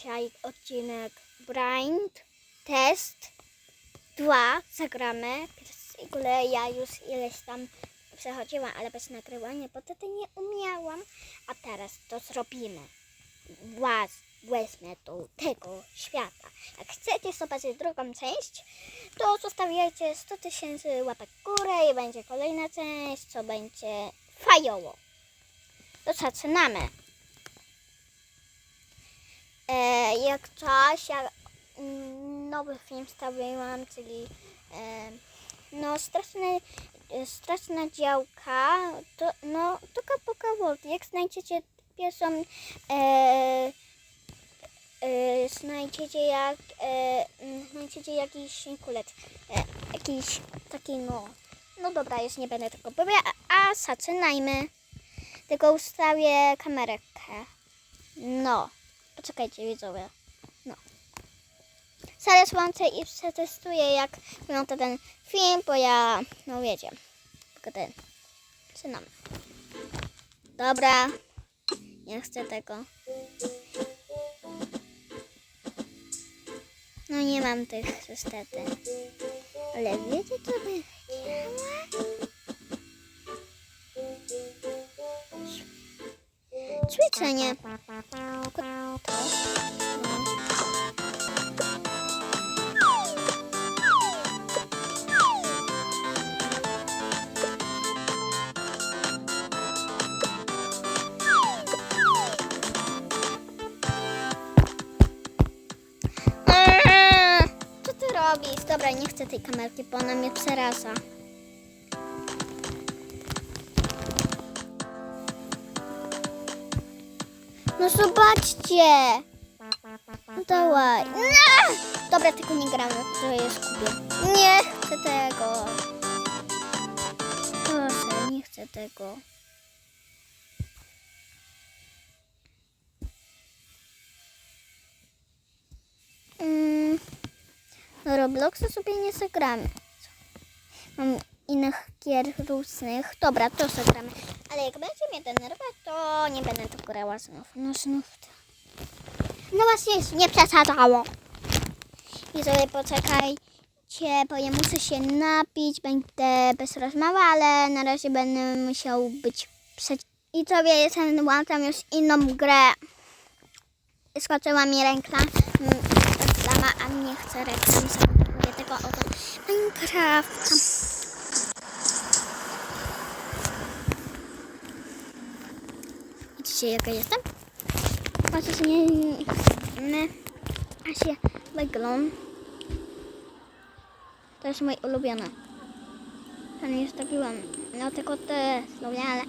Dzisiaj odcinek Blind Test 2 zagramy. W ogóle ja już ileś tam przechodziłam, ale bez nagrywania, bo wtedy nie umiałam. A teraz to zrobimy. Włas, wezmę do tego świata. Jak chcecie zobaczyć drugą część, to zostawiajcie 100 tysięcy łapek w górę i będzie kolejna część, co będzie fajowo. To zaczynamy. E, jak ja mm, nowy film stawiłam, czyli e, no straszne, e, straszna działka, to, no Tuka World. Jak znajdziecie pierwszą, e, e, znajdziecie jak, e, znajdziecie jakiś kulet, e, jakiś taki no, no dobra, już nie będę tego powiedzieć, a, a zaczynajmy. Tylko ustawię kamerkę. No. Poczekajcie, widzowie. No. Zaraz włączę i przetestuję, jak wygląda ten film, bo ja, no wiecie, tylko ten. Zaczynamy. Dobra. Nie chcę tego. No nie mam tych niestety. Ale wiecie, co by chciała? Ćwiczenie. To. Eee, Co ty robisz? Dobra, nie chcę tej kamerki, bo ona mnie przeraża. No zobaczcie! No dawaj. No! Dobra, tylko nie gramy, to jest kupię. Nie chcę tego. Proszę, nie chcę tego. Mm, no Robloxa sobie nie zagramy. Mam innych gier różnych. Dobra, to zagramy. Ale jak będzie mnie denerwować, to nie będę tu grała znów. No znów. to- No właśnie, nie przesadzało. I sobie poczekajcie, bo ja muszę się napić. Będę bez rozmowy, ale na razie będę musiał być przed... I sobie jestem, włączam już inną grę. Skoczyła mi ręka. mm, Reklama, a nie chcę reklam. Mówię tego oto Minecrafta. Widzicie jaka jestem? Patrzcie, nie, nie, a się wygląd. To jest mój ulubiony. Ten już stawiłam. No tylko te lubię, ale...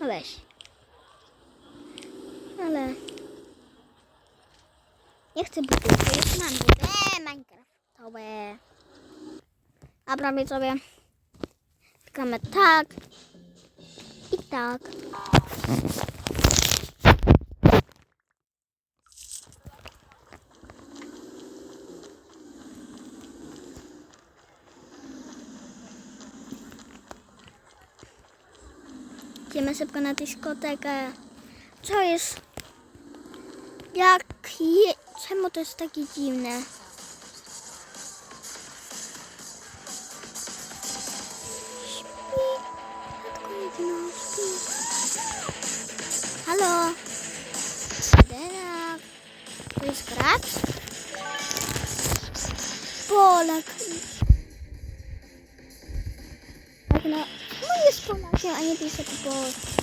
No weź. Ale... Nie chcę buty, to już mam buty. Eee, Minecraftowe. Dobra, widzowie. Klikamy tak. Tak. Idziemy szybko na dyskotekę. Co jest? Jak je... Czemu to jest takie dziwne? Tak no. Jest Polakiem, a nie pisze po polsku.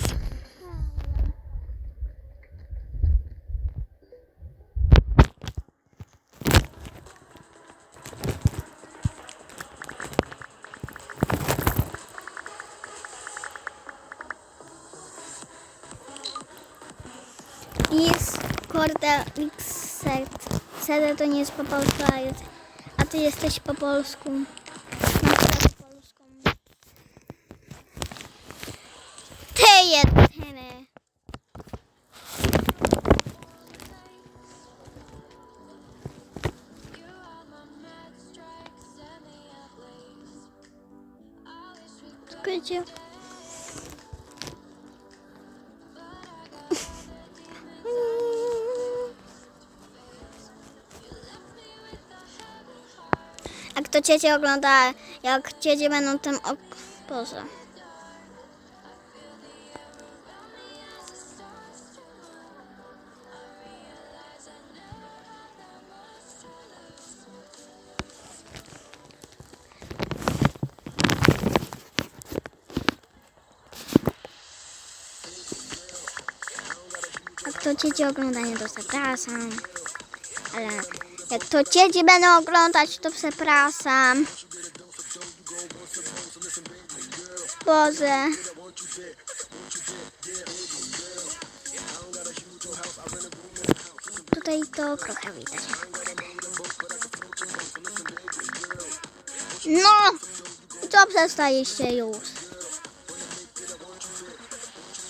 Jest korda Mixed. Sada to nie jest po polsku, a ty jesteś po polsku. yetene. Czekajcie. A kto ciecie ogląda, jak ciecie będą tym... Ok... Boże. To dzieci oglądają, to zapraszam. Ale jak to dzieci będą oglądać, to przepraszam. Boże. Tutaj to trochę widać. No! Co przestaliście już?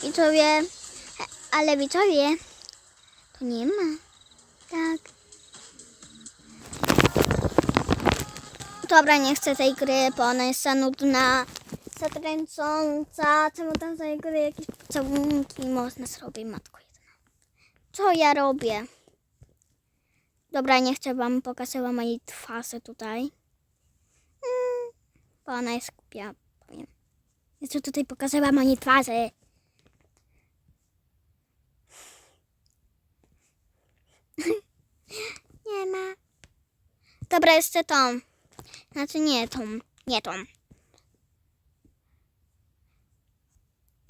Widzowie, ale widzowie, to nie ma. Tak. Dobra, nie chcę tej gry, bo ona jest za nudna, zatręcąca. Czemu tam za gry jakieś pocałunki można zrobić, matko jedna. Co ja robię? Dobra, nie chcę wam pokazać mojej twarzy tutaj. Mm, bo ona jest głupia, powiem. Chcę tutaj pokazać mojej twarzy. Nie ma. Dobra, jeszcze tą. Znaczy nie tą. Nie tą.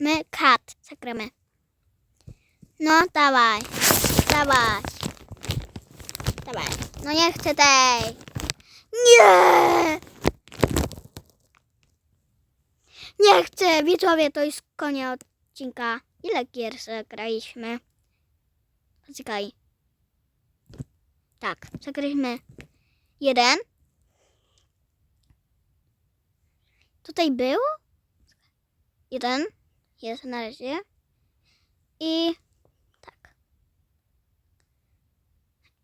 My kat. Zagramy. No, dawaj. Dawaj. Dawaj. No nie chcę tej. Nie! Nie chcę. Widzowie, to jest koniec odcinka. Ile gier zagraliśmy? Poczekaj. Tak, zagraliśmy jeden. Tutaj było? Jeden. Jest na razie. I tak.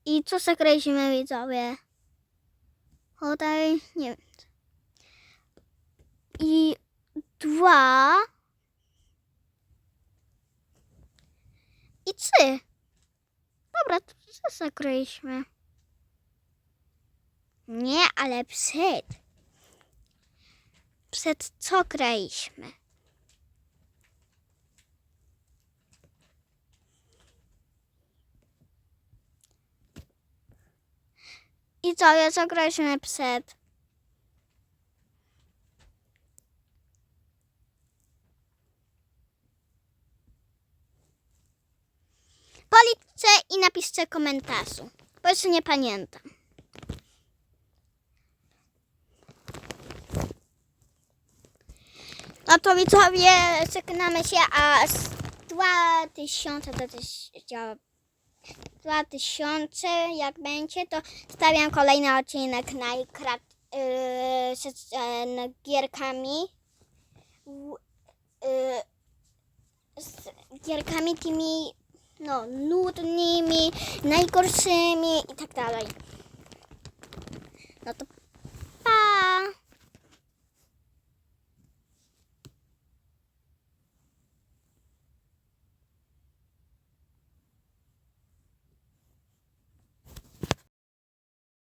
I co zagraliśmy widzowie? Tutaj nie wiem. I dwa. I trzy. Co zagraliśmy? Nie, ale przed. Przed co graliśmy? I co, ja co graliśmy przed? I napiszcie komentarzu, bo jeszcze nie pamiętam. No to widzowie, żegnamy się, a z 2020, 2000 jak będzie, to stawiam kolejny odcinek na ikrat, yy, z, na gierkami. Yy, z gierkami tymi, no, nudnymi, najgorszymi i tak dalej. No to